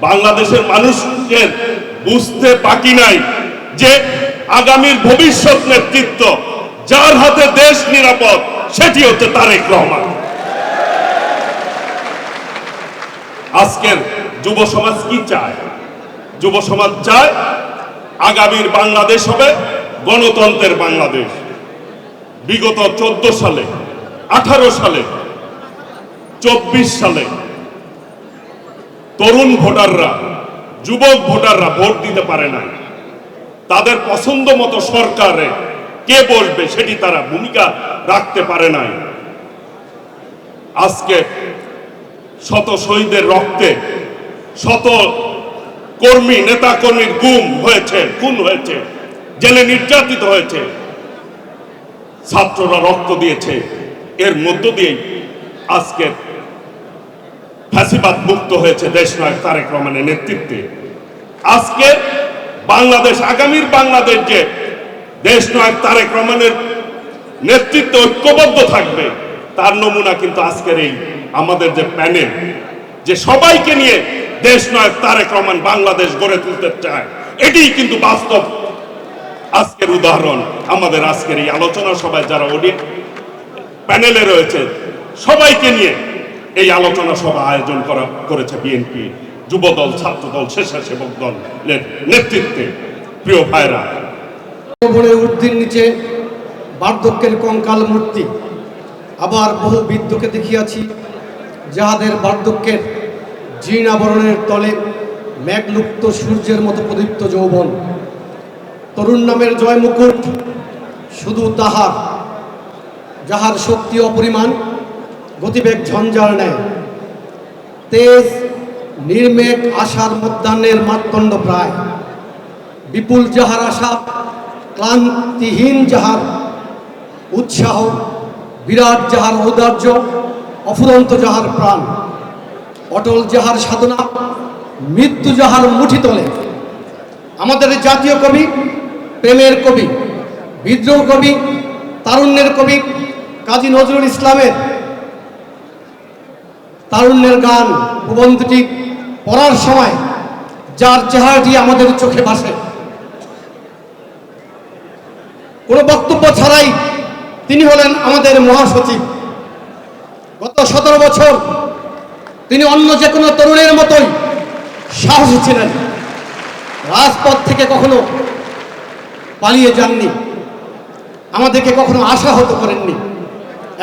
বাংলাদেশের মানুষের বুঝতে বাকি নাই যে আগামীর ভবিষ্যৎ নেতৃত্ব যার হাতে দেশ নিরাপদ, সেটি হচ্ছে তারেক রহমান। আজকের যুব সমাজ কি চায়? যুব সমাজ চায় আগামীর বাংলাদেশ হবে গণতন্ত্রের বাংলাদেশ। বিগত চোদ্দ সালে, আঠারো সালে, চব্বিশ সালে তরুণ ভোটাররা, যুবক ভোটাররা ভোট দিতে পারে না তাদের পছন্দ মতো সরকারে কে বসবে সেটি তারা ভূমিকা রাখতে পারে নাই। আজকে শত শহীদের রক্তে শত কর্মী নেতা কর্মীর গুম হয়েছে, খুন হয়েছে, জেলে নির্যাতিত হয়েছে। ছাত্ররা রক্ত দিয়েছে, এর মধ্য দিয়েই আজকে ফ্যাসিবাদ মুক্ত হয়েছে দেশ নায়ক তারেক রহমানের নেতৃত্বে। আজকে বাংলাদেশ, আগামীর বাংলাদেশ যে দেশ নায়ক তারেক রহমানের নেতৃত্বে ঐক্যবদ্ধ থাকবে, তার নমুনা কিন্তু আজকের এই আমাদের যে প্যানেল, যে সবাইকে নিয়ে দেশ নয়, তারেক রহমান বাংলাদেশ গড়ে তুলতে চায়, এটিই কিন্তু বাস্তব। আজকের উদাহরণ, আমাদের আজকের এই আলোচনা সভায় যারা অডিয়েন্স প্যানেলে রয়েছে, সবাইকে নিয়ে এই আলোচনা সভা আয়োজন করা করেছে বিএনপি যুবদল, ছাত্রদল, স্বেচ্ছাসেবক দলের নেতৃত্বে। প্রিয় ভাইরা। বনের ঊর্ধ্বের নিচে বার্ধক্যের কঙ্কাল মূর্তি। আবার বহু বৃদ্ধকে দেখিয়াছি, যাহাদের বার্ধক্যের জীর্ণাবরণের তলে মেঘলুপ্ত সূর্যের মতো প্রদীপ্ত যৌবন। তরুণ নামের জয় মুকুট শুধু তাহার, যাহার শক্তি অপরিমাণ গতিবেগ ঝঞ্ঝার নেয় তেজ, নির্মেঘ, আশার মধ্যাহ্নের মাত্তণ্ড প্রায়। বিপুল যাহার আশা, ক্লান্তিহীন যাহার উৎসাহ, বিরাট যাহার ঔদার্য, অফুরন্ত যাহার প্রাণ। অটল যাহার সাধনা, মৃত্যু যাহার মুঠি তোলে। আমাদের জাতীয় কবি, প্রেমের কবি, বিদ্রোহ কবি, তারুণ্যের কবি কাজী নজরুল ইসলামের তারুণ্যের গান প্রবন্ধটি পড়ার সময় যার চেহারাটি আমাদের চোখে ভাসে। কোনো বক্তব্য ছাড়াই তিনি হলেন আমাদের মহাসচিব। গত সতেরো বছর তিনি অন্য যে কোনো তরুণের মতোই সাহসী ছিলেন। রাজপথ থেকে কখনো পালিয়ে যাননি। আমাদেরকে কখনো আশাহত করেননি।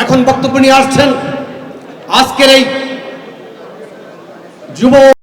এখন বক্তব্য নিয়ে আসছেন আজকের এই যুব